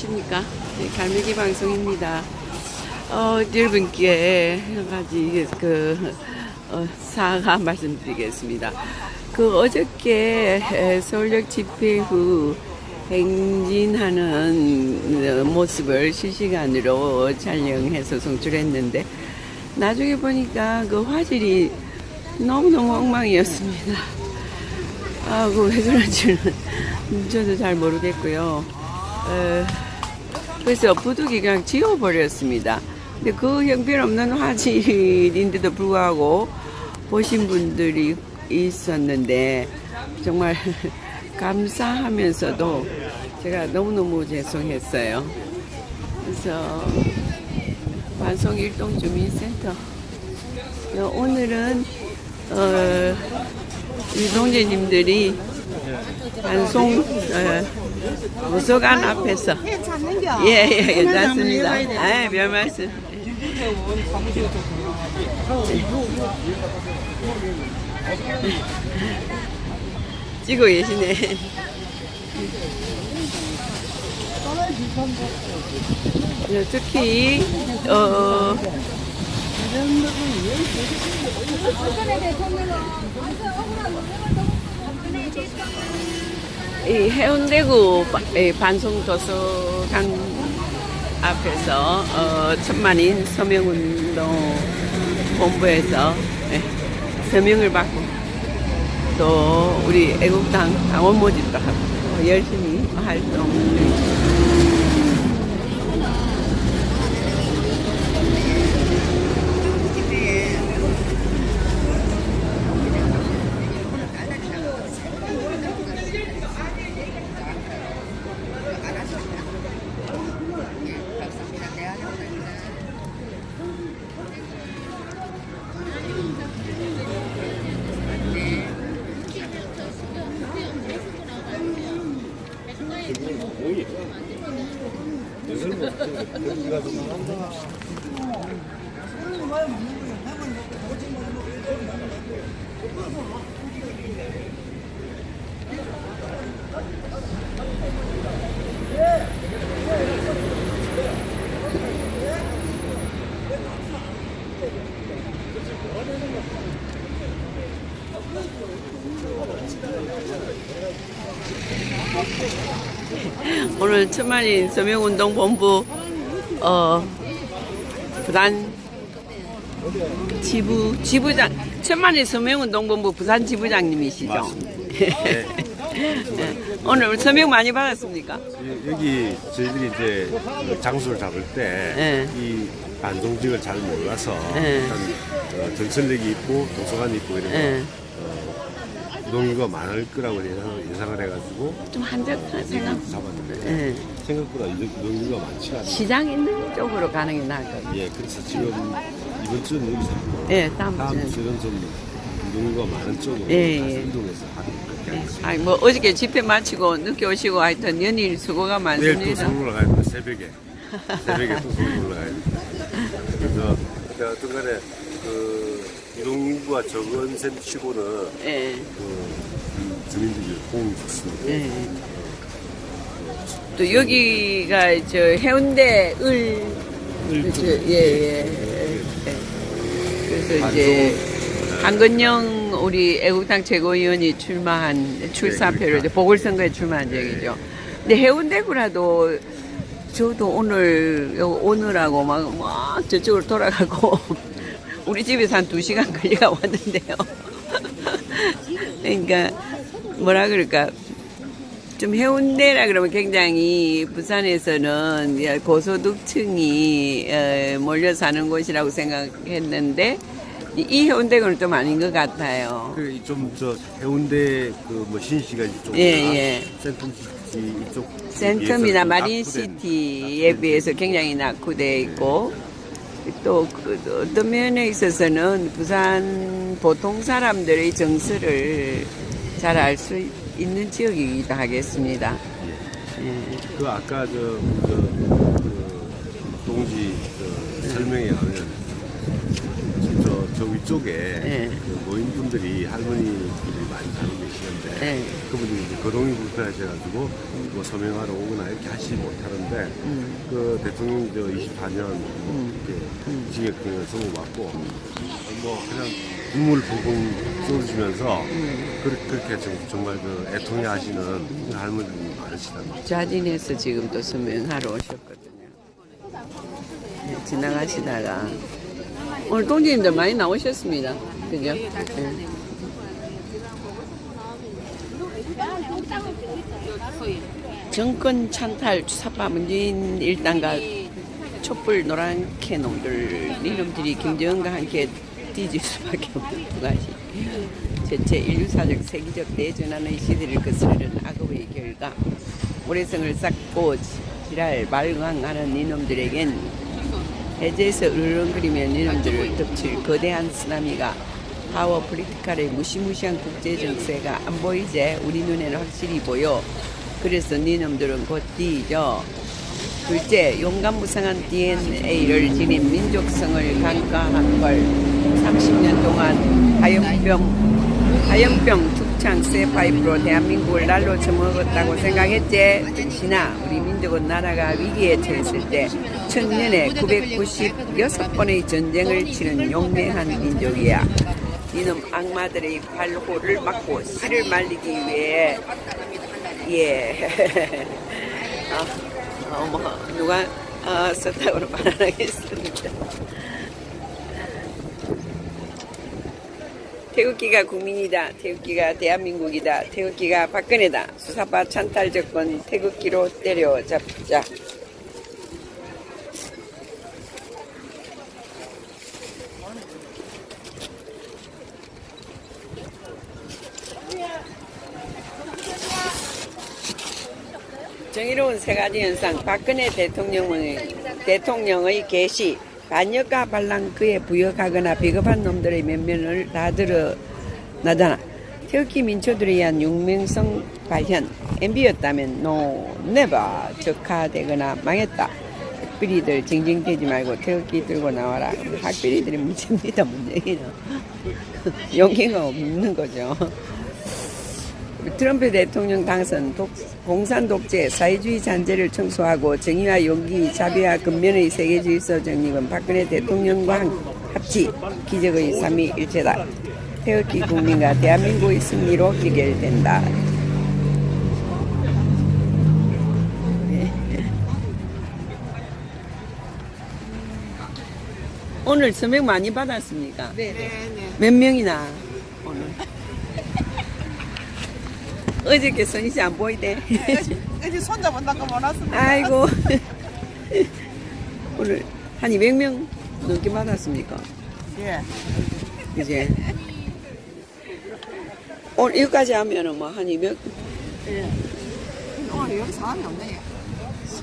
십니까? 네, 갈매기 방송입니다. 어, 여러분께 한 가지 그 어, 사과 말씀드리겠습니다. 그 어저께 에, 서울역 집회 후 행진하는 어, 모습을 실시간으로 촬영해서 송출했는데 나중에 보니까 그 화질이 너무너무 엉망이었습니다. 아, 그왜 그런지는 저도 잘 모르겠고요. 어, 그래서 부득이 그냥 지워버렸습니다. 근데 그 형편없는 화질인데도 불구하고 보신 분들이 있었는데 정말 감사하면서도 제가 너무너무 죄송했어요. 그래서 반송 일동 주민센터 어, 오늘은 어, 이 동재님들이 반송 어, 도서관 앞에서? 예, 예, 괜찮습니다. 아, 별 말씀. 찍고 계시네. 네, 특히 어, 이 해운대구 바- 이 반송 도서관 앞에서 어, 천만인 서명운동 본부에서 예, 서명을 받고 또 우리 애국당 당원 모집도 하고 열심히 활동 중입니다. 기분이 뭐이? 오늘 천만인 서명운동본부 어 부산 지부 지부장 천만인 서명운동본부 부산 지부장님이시죠? 네. 오늘 서명 많이 받았습니까? 여기 저희들이 이제 그 장소를 잡을 때 네. 이 반송직을 잘 몰라서 네. 일단 어, 전설력이 있고 도서관이 있고 이런 거 예. 운동인구가 많을 거라고 예상, 예상 을 해가지고 좀 한적한 생각. 잡았는데 예. 생각보다 운동인구가 많지가 않아요. 시장 있는 쪽으로 가는 게 나을 것 같아요. 예, 그래서 지금 이번 주는 여기서 하고 예, 다음 다음 주는. 좀 운동인구가 많은 쪽으로 예, 다시 예. 이동해서 하는 거예요. 아니 뭐 어저께 집회 마치고 늦게 오시고 하여튼 연일 수고가 내일 또 많습니다. 서울 올라가야 됩니다. 새벽에. 새벽에 또 서울 올라가야 됩니다. 그래서 제가 어떤 간에 그 적은 셈 치고는 예. 그 주민들이 호응이 좋습니다. 예. 또 여기가 저 해운대 을 그렇죠. 예, 예. 예. 그래서 이제 한근영 우리 애국당 최고위원이 출마한 출사표를 이제 보궐선거에 출마한 적이죠. 근데 해운대구라도 저도 오늘 요 오느라고 막, 막 저쪽으로 돌아가고 우리 집에서 한두 시간 걸려가 왔는데요. 그러니까 뭐라 그럴까 좀 해운대라 그러면 굉장히 부산에서는 고소득층이 어, 몰려 사는 곳이라고 생각했는데 이- 이 해운대는 좀 아닌 것 같아요. 좀저 해운대 그 뭐 신시가 이쪽 예, 예. 센텀시티 이쪽 센텀이나 마린시티에 비해서 굉장히 낙후되어 있고 또 그 어떤 면에 있어서는 부산 보통 사람들의 정서를 잘 알 수 있는 지역이기도 하겠습니다. 예. 그 아까 저, 그, 그 동지 그 설명에 하면 저, 저 위쪽에 네. 그 노인분들이 할머니들이 많이 살고 계시는데 네. 그분들이 이제 거동이 불편하셔가지고 뭐 서명하러 오거나 이렇게 하시지 못하는데 음. 그 대통령이 저 24년 뭐 이렇게 징역형을 선고받고 뭐 그냥 눈물 펑펑 쏟으시면서 그렇게, 그렇게 좀- 정말 그 애통해 하시는 할머니들이 많으시답니다. 좌진에서 지금 또 서명하러 오셨거든요. 네, 지나가시다가 오늘 동지님들 많이 나오셨습니다. 그죠? 네. 정권 찬탈 사파 문재인 일당과 촛불 노란캐 놈들 이놈들이 김정은과 함께 뒤질 수밖에 없는 두 가지. 전체 인류사적 세계적 대전환의 시대를 거스르는 악업의 결과 모래성을 쌓고 지랄 말광하는 이놈들에겐 해제에서 으르렁거리며 이놈들을 덮칠 거대한 쓰나미가 파워 폴리티칼의 무시무시한 국제 정세가 안 보이제 우리 눈에는 확실히 보여 그래서 니놈들은 곧 뒤져 둘째 용감 무상한 DNA를 지닌 민족성을 강화한 걸 30년 동안 하염병 하염병 tuk창 쇠파이프로 대한민국을 날로 처먹었다고 생각했지. 신아 우리 민족은 나라가 위기에 처했을 때 천년에 996번의 전쟁을 치른 용맹한 민족이야. 이놈 악마들의 발호를 막고 씨를 말리기 위해 예. 아, 어머, 누가 아, 썼다고 말하겠습니다. 태극기가 국민이다. 태극기가 대한민국이다. 태극기가 박근혜다. 수사파 찬탈 정권 태극기로 때려잡자. 정의로운 세 가지 현상 박근혜 대통령의 대통령의 개시 반역과 반란 그에 부역하거나 비겁한 놈들의 면면을 다 드러나잖아. 태극기 민초들에 의한 용맹성 발현 MB였다면 no never 적화되거나 망했다. 학비리들 징징대지 말고 태극기 들고 나와라. 학비리들이 문제입니다. 문제기는 용기가 없는 거죠. 트럼프 대통령 당선 독, 공산 독재 사회주의 잔재를 청소하고 정의와 용기 자비와 근면의 세계질서 정립은 박근혜 대통령과 합치 기적의 삼위일체다. 태극기 국민과 대한민국의 승리로 기결된다. 네. 오늘 서명 많이 받았습니까? 네. 몇 명이나 오늘? 어저께 선희 씨안 보이대. 이제 손잡은다고 몰랐습니다. 아이고. 오늘 한 200명 넘게 받았습니까? 예. 이제. 오늘 여기까지 하면은 뭐 한 200. 오늘 여기 사람이 없네.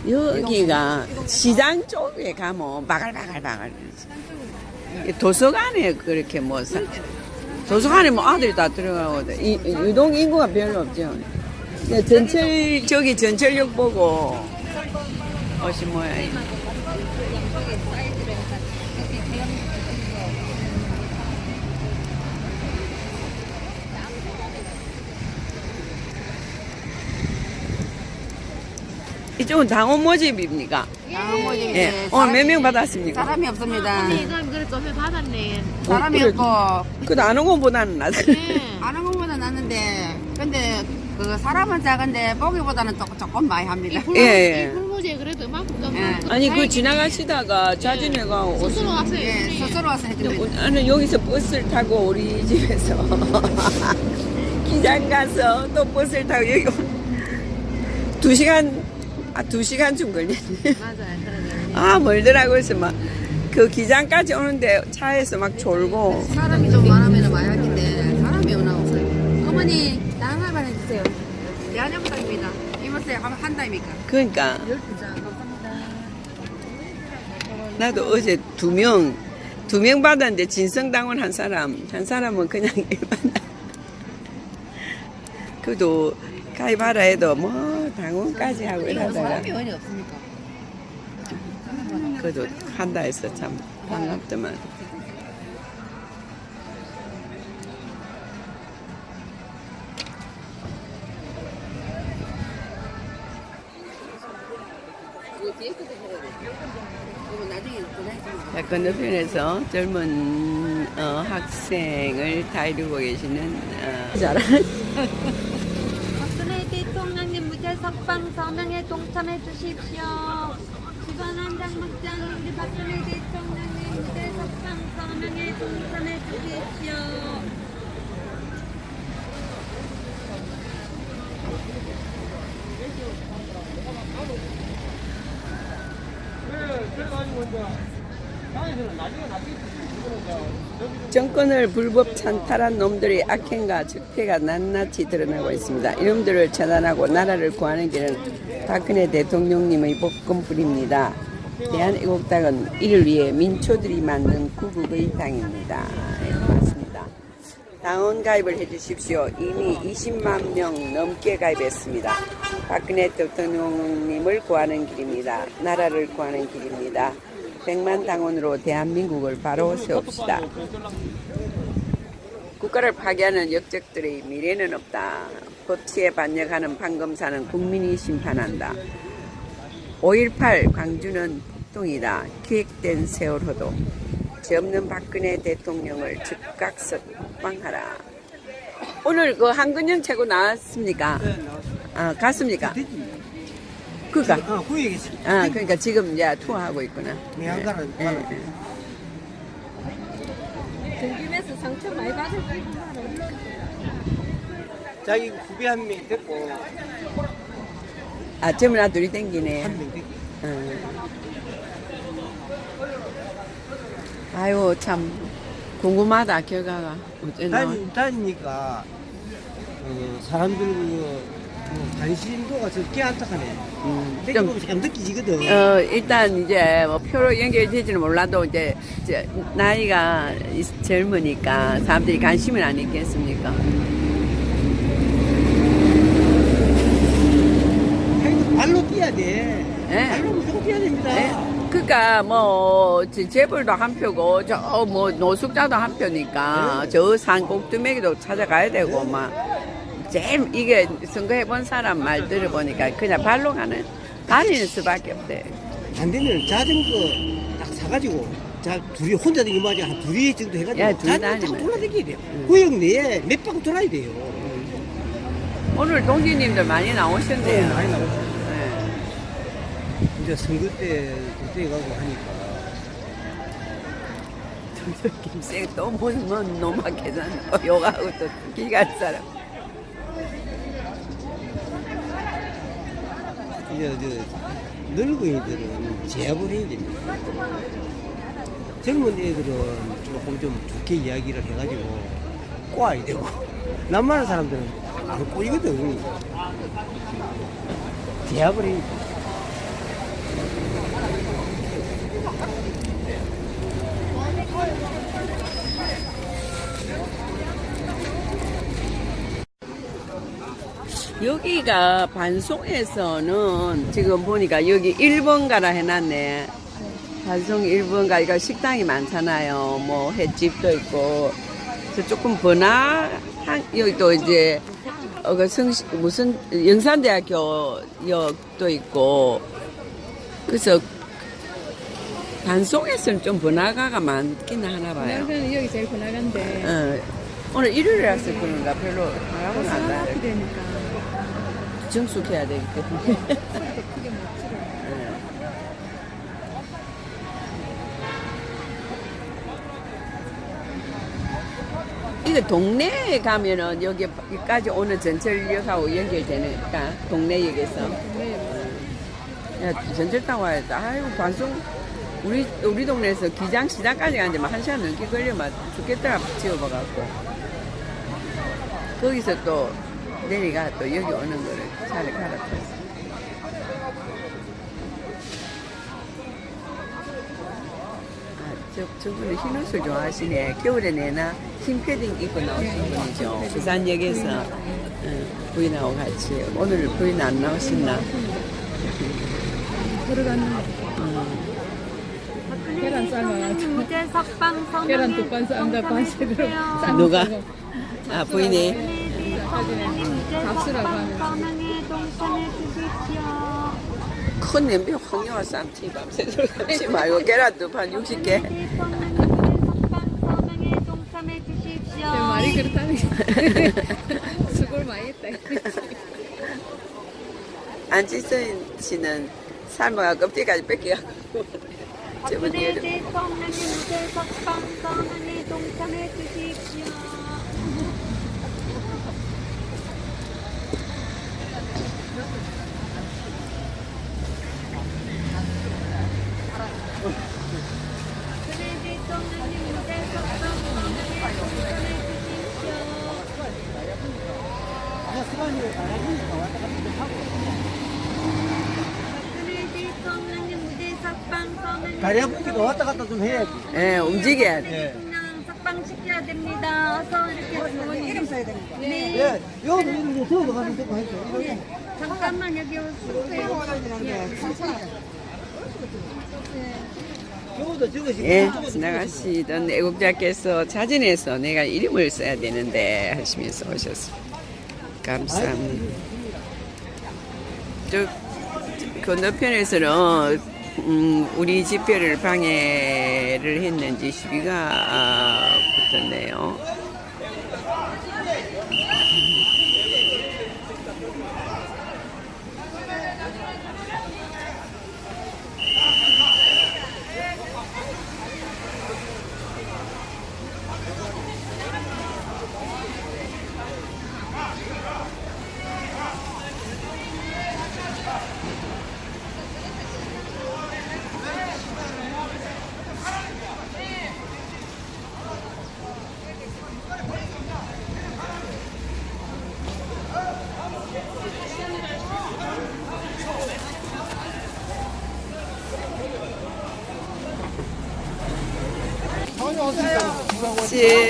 여기가 시장 쪽에 가면 바글바글바글. 도서관에 그렇게 뭐 사, 도서관에 뭐 아들이 다 들어가고 이, 유동 인구가 별로 없죠. 근데 전철 저기 전철역 보고 오신 모양이. 이쪽은 당원 모집입니까? 아무리 예. 오늘 몇 명 받았습니까? 사람이 없습니다. 이건 그래 좀 받았네. 사람이 그래. 없고 그래도 안 온 것보다는 낫 네. 아는 것보다 낫는데 근데 그 사람은 작은데 보기보다는 조- 조금 많이 합니다. 예, 예. 이 불무지에 그래도 이만큼 좀. 예. 아니 그 지나가시다가 자진회가 오시 스스로 왔어요. 예, 네. 스스로 와서 해줍니다. 나는 여기서 버스를 타고 우리 집에서 기장 가서 또 버스를 타고 여기 오- 두 시간 아 두 시간쯤 걸렸네. 맞아요. 아 멀더라고 그래서 막 그 기장까지 오는데 차에서 막 졸고 사람이 좀 많으면 텐데 사람이 없나 없어요. 어머니 나한 알만 해주세요. 대한민국 부탁입니다. 이모세 한 달입니까? 그러니까 열두 장 감사합니다. 나도 어제 두 명, 두 명 받았는데 진성당원 한 사람, 한 사람은 그냥 일반. 그래도 가입하라 해도 뭐 홈까지 하고 이러다가 원이 없으니까. 그래도 한다 해서 참 반갑더만. 자, 그 건너편에서 젊은 어, 학생을 다루고 계시는 어, 잘 무죄석방 서명에 동참해 주십시오. 직원 한장 묻장 우리 박근혜 대통령님 무죄석방 서명에 동참해 주십시오. 정권을 불법 찬탈한 놈들의 악행과 적폐가 낱낱이 드러나고 있습니다. 이놈들을 처단하고 나라를 구하는 길은 박근혜 대통령님의 복권불입니다. 대한애국당은 이를 위해 민초들이 만든 구국의 당입니다. 네, 맞습니다. 당원 가입을 해주십시오. 이미 20만 명 넘게 가입했습니다. 박근혜 대통령님을 구하는 길입니다. 나라를 구하는 길입니다. 100만 당원으로 대한민국을 바로 세웁시다. 국가를 파괴하는 역적들의 미래는 없다. 법치에 반역하는 판검사는 국민이 심판한다. 5.18 광주는 폭동이다. 기획된 세월호도 죄 없는 박근혜 대통령을 즉각 석방하라. 오늘 그 한근영 최고 나왔습니까? 아, 갔습니까? 그니까. 어, 후에 계시. 아, 그러니까 지금 이제 투어하고 있구나. 네, 안 가라, 예, 가라. 예. 등김에서 상처 많이 받을 자기 후배 한명 됐고 아, 젊은 아들이 땡기네. 한명 됐고. 응. 아유, 참, 궁금하다, 결과가. 어째 나올 다니, 다니니까 어, 사람들 그, 그 관심도가 적게 안착하네. 음, 좀 좀, 잘 느끼지거든. 어, 일단 이제 뭐 표로 연결될지는 몰라도 이제, 이제 나이가 있- 젊으니까 사람들이 관심은 안 있겠습니까? 자기도 발로 뛰어야 돼. 예. 발로 무조건 뛰어야 됩니다. 네? 그러니까 뭐 제- 재벌도 한 표고 저 뭐 노숙자도 한 표니까 저 산 꼭두매기도 찾아가야 되고 막 제일 이게 선거해 본 사람 말 들어보니까 그냥 발로 가는 다니는 수밖에 없대. 안 되면 자전거 딱 사가지고 자 둘이 혼자 다니기 맞아 한 둘이 정도 해가지고 야, 둘이 자전거 타고. 돌아다니게 돼요. 구역 내에 몇 바퀴 돌아야 돼요. 오늘 동지님들 많이 나오셨네요. 많이 나오죠. 네. 이제 선거 때 그때 가고 하니까 김생 또뭐 노마 계산 또 욕하고 또 기갈 사람. 이제 저 늙은이들은 해야 됩니다. 젊은 애들은 조금 좀 좋게 이야기를 해가지고 꼬아야 되고 남만한 사람들은 안 꼬이거든. 제압을. 여기가 반송에서는 지금 보니까 여기 1번가라 해놨네. 반송 1번가, 이거 식당이 많잖아요. 뭐 횟집도 있고. 그래서 조금 번화한, 여기 또 이제, 어, 그 성시, 무슨, 영산대학교 역도 있고. 그래서 반송에서는 좀 번화가가 많긴 하나 봐요. 나는 여기 제일 번화가인데 어, 오늘 일요일이라서 그런가? 별로 바람은 안 나요. 되니까. 정숙해야 되기 때문에. 이거 동네에 가면은 여기까지 오는 전철역하고 연결되니까 동네역에서. 야 전철 타고 와야 돼. 아이고 반송. 우리 우리 동네에서 기장 시장까지 가는데 막한 시간 넘게 걸려면 죽겠더라 지어봐갖고 거기서 또 내리가 또 여기 오는 거를 차를 갈아탔어. 아, 저, 저분은 흰 옷을 좋아하시네. 겨울에 내나 흰 패딩 입고 나오신 분이죠. 부산역에서 응, 부인하고 같이. 오늘 부인 안 나오셨나? 계란 삶아가지고 무죄석방 서명에 계란 두판 싼다 반씩으로 싼 누가? 거 아, 주십시오. 큰 냄비 황영화 쌈치 밤새도록 쌈치 말고 계란도 반 60개 석방 서명에 동참해 주십시오. 말이 그렇다는 게 수고를 많이 했다. 안지선 씨는 삶아가 껍질까지 뺏겨갖고 저번 박근혜 여름 대통령의 무대 석방 서명에 동참해 주십시오. 박근혜 대통령의 무대 석방 서명에 동참해 주십 시오. 박근혜 대통령의 무대 석방 서명에 다리 아프기도 왔다 갔다 좀 해야지. 예, 움직여야 돼. 예. 그냥 석방 시켜야 됩니다. 어서 이렇게 주문이. 이름 써야 됩니다. 네. 예, 여기도 이렇게 들어도 가면 되고 했어. 네. 잠깐만 여기 오세요. 여기도 적으시고. 예, 지나가시던 애국자께서 자진해서 내가 이름을 써야 되는데 하시면서 오셨습니다. 감사합니다. 저 건너편에서는 음, 우리 집회를 방해를 했는지 시비가 아, 붙었네요.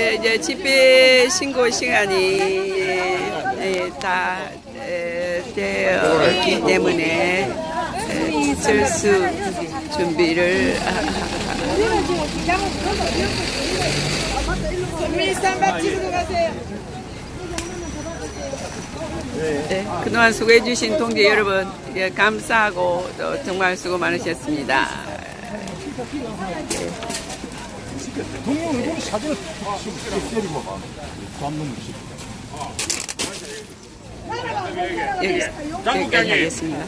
제 이제 집회 신고 시간이 예, 다 에, 되었기 때문에 에, 철수 준비를 네, 그동안 수고해 주신 동지 여러분 예, 감사하고 또 정말 수고 많으셨습니다. 여기, 여기까지 하겠습니다.